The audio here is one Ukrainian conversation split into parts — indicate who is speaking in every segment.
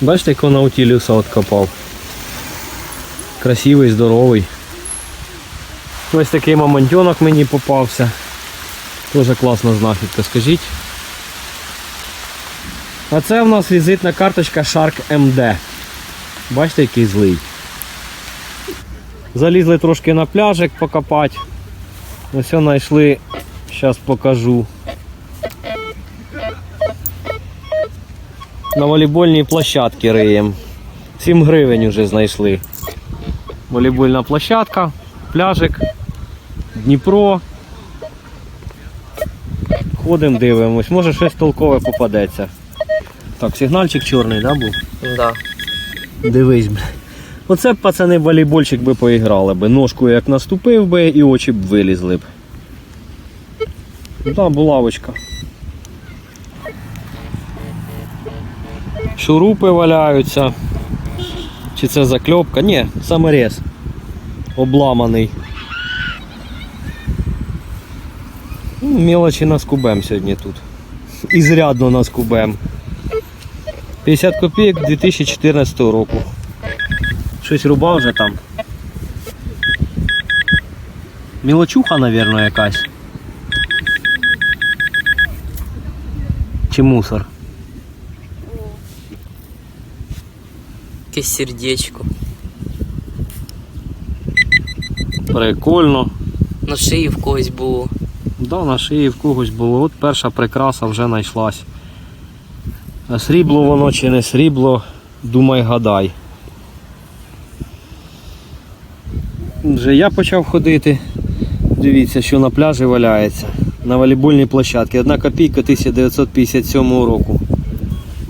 Speaker 1: Бачите, якого наутіліуса откопав. Красивий, здоровий. Ось такий мамонтенок мені попався. Дуже класна знахідка, скажіть. А це в нас візитна карточка Shark MD. Бачите, який злий. Залізли трошки на пляжик покопати. Ось знайшли, зараз покажу. На волейбольній площадці риєм. 7 гривень вже знайшли. Волейбольна площадка, пляжик, Дніпро. Ходимо, дивимось, може щось толкове попадеться. Так, сигнальчик чорний, да, був?
Speaker 2: Да.
Speaker 1: Дивись, бля. Оце б пацани волейбольчик би поіграли би. Ножку як наступив би і очі б вилізли б. Да, булавочка. Шурупи валяються. Чи це закльопка? Ні, саморез. Обламаний. Ну, Мілочі наскубем сьогодні тут. І зрядно наскубем. 50 копійок 2014 року. Щось рубав вже там. Мілочуха, мабуть, якась. Чи мусор?
Speaker 2: Якесь сердечко.
Speaker 1: Прикольно.
Speaker 2: На шиї в когось було.
Speaker 1: Да, на шиї в когось було. От перша прикраса вже знайшлась. А срібло воно чи не срібло, думай гадай. Вже я почав ходити. Дивіться, що на пляжі валяється. На волейбольній площадці. Одна копійка 1957 року.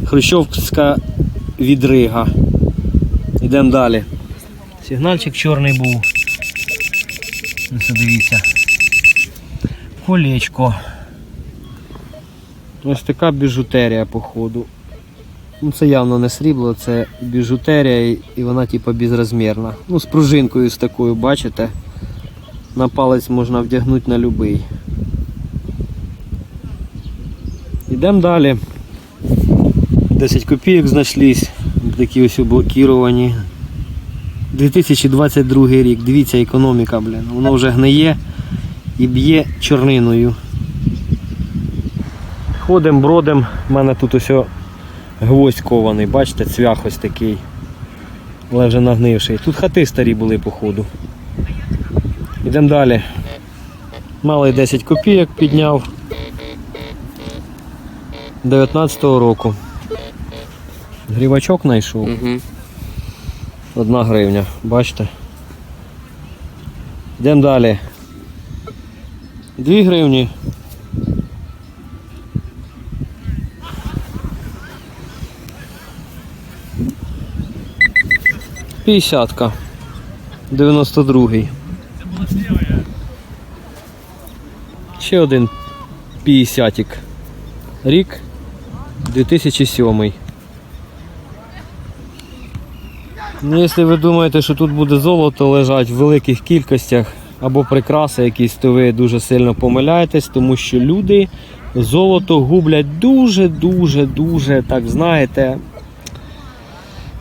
Speaker 1: Хрущовська відрига. Йдемо далі. Сигнальчик чорний був. Ось дивіться. Колечко. Ось така біжутерія, походу. Ну, це явно не срібло, це біжутерія і- вона типу безрозмірна. Ну, з пружинкою з такою, бачите? На палець можна вдягнути на будь-який. Йдемо далі. 10 копійок знайшлись. Такі ось блокіровані. 2022 рік. Дивіться, економіка, блін. Воно вже гниє і б'є чорниною. Ходим, бродим. У мене тут ось гвоздь кований, бачите, цвях ось такий. Але вже нагнивший. Тут хати старі були, походу. Йдемо далі. Малий 10 копійок підняв. 19-го року. Грівачок знайшов.
Speaker 2: Угу.
Speaker 1: Одна гривня, бачите? Йдемо далі. Дві гривні. П'ятдесятка. 92-й. Ще один п'ятдесятик. Рік 2007. Ну, якщо ви думаєте, що тут буде золото лежати в великих кількостях або прикраси якісь, то ви дуже сильно помиляєтесь, тому що люди золото гублять дуже-дуже, дуже, так знаєте,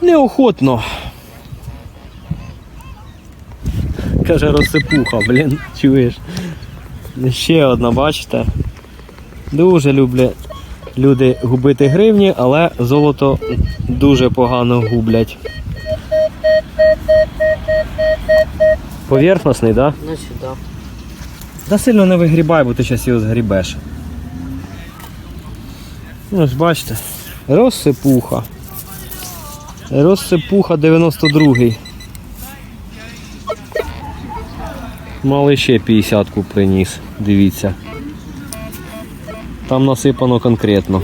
Speaker 1: неохотно. Каже розсипуха, блін, чуєш? Ще одна, бачите? Дуже люблять люди губити гривні, але золото дуже погано гублять. Поверхностний, так? Да?
Speaker 2: Значить, да.
Speaker 1: Да сильно не вигрібай, бо ти зараз його згрібеш. Ну, ось бачите. Розсипуха. Розсипуха 92-й. Мали ще 50-ку приніс, дивіться. Там насипано конкретно.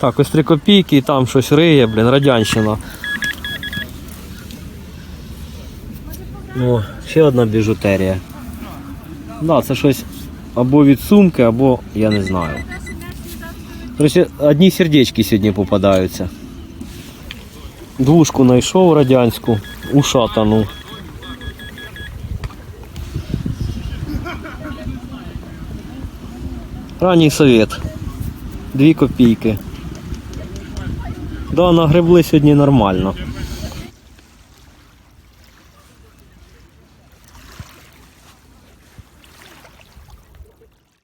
Speaker 1: Так, ось 3 копійки і там щось риє, блін, радянщина. О, ще одна біжутерія. Да, це щось або від сумки, або я не знаю. Короче, одні сердечки сьогодні попадаються. Двушку знайшов радянську, ушатану. Ранній совет. Дві копійки. Да, нагребли сьогодні нормально.